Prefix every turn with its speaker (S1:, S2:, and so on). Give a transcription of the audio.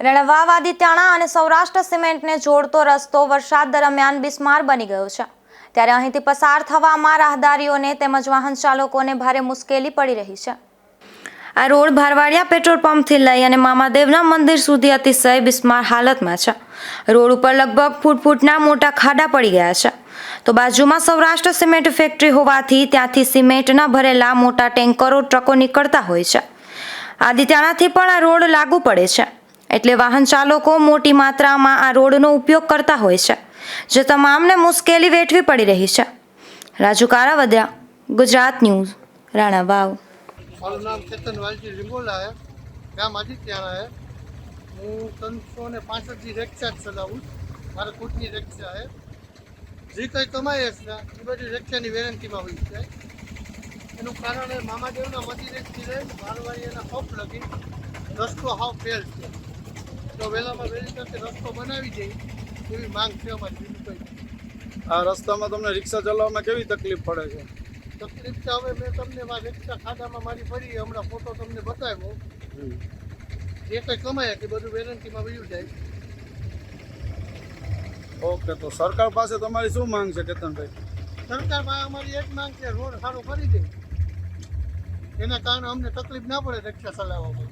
S1: રણવાવ આદિત્યાણા અને સૌરાષ્ટ્ર સિમેન્ટને જોડતો રસ્તો વરસાદ દરમિયાન બિસ્માર બની ગયો છે. ત્યારે અહીંથી પસાર થવામાં રાહદારીઓને તેમજ વાહન ચાલકોને ભારે મુશ્કેલી પડી રહી છે. આ રોડ ભારવાડિયા પેટ્રોલ પંપથી લઈ અને મામાદેવના મંદિર સુધી અતિશય બિસ્માર હાલતમાં છે. રોડ ઉપર લગભગ ફૂટ ફૂટના મોટા ખાડા પડી ગયા છે. તો બાજુમાં સૌરાષ્ટ્ર સિમેન્ટ ફેક્ટરી હોવાથી ત્યાંથી સિમેન્ટના ભરેલા મોટા ટેન્કરો, ટ્રકો નીકળતા હોય છે. આદિત્યાણાથી પણ આ રોડ લાગુ પડે છે. એટલે વાહન ચાલકો મોટી માત્રામાં આ રોડનો ઉપયોગ કરતા હોય છે, જે તમામને મુશ્કેલી વેઠવી પડી રહી છે. રાજુ કારાવદ્યા ગુજરાત ન્યૂઝ રાણા વાવ
S2: મારું નામ ચેતન વાલજી લીંગોલા છે ગામ આદિત્યારા છે હું. ત્રણસો ને પાસઠની જ ચલાવું મારા ખુદની રિક્ષા છે જે કંઈ કમાઈએ છે, એ બધી રિક્ષાની વેરંટીમાં હોય છે. એનું કારણ એ મામાદેવના મંદિરેથી લઈને મારવાડીના પંપ લગી રસ્તો હાવ ફેલ છે તો વહેલામાં વહેલી તકે રસ્તો બનાવી દે એવી માંગ છે અમારી બીજું કંઈ
S3: આ રસ્તામાં તમને રિક્ષા ચલાવવામાં કેવી તકલીફ પડે છે?
S2: તકલીફ તો હવે મેં તમને રિક્ષા ખાડામાં મારી પડી હમણાં ફોટો તમને બતાવ્યો. જે કંઈ કમાય કે બધું વેરંટીમાં વયું જાય.
S3: ઓકે તો સરકાર પાસે તમારી શું માંગ છે કેતનભાઈ?
S2: સરકારમાં અમારી એક માંગ છે રોડ સારો કરી દે. એના કારણે અમને તકલીફ ના પડે રિક્ષા ચલાવવામાં.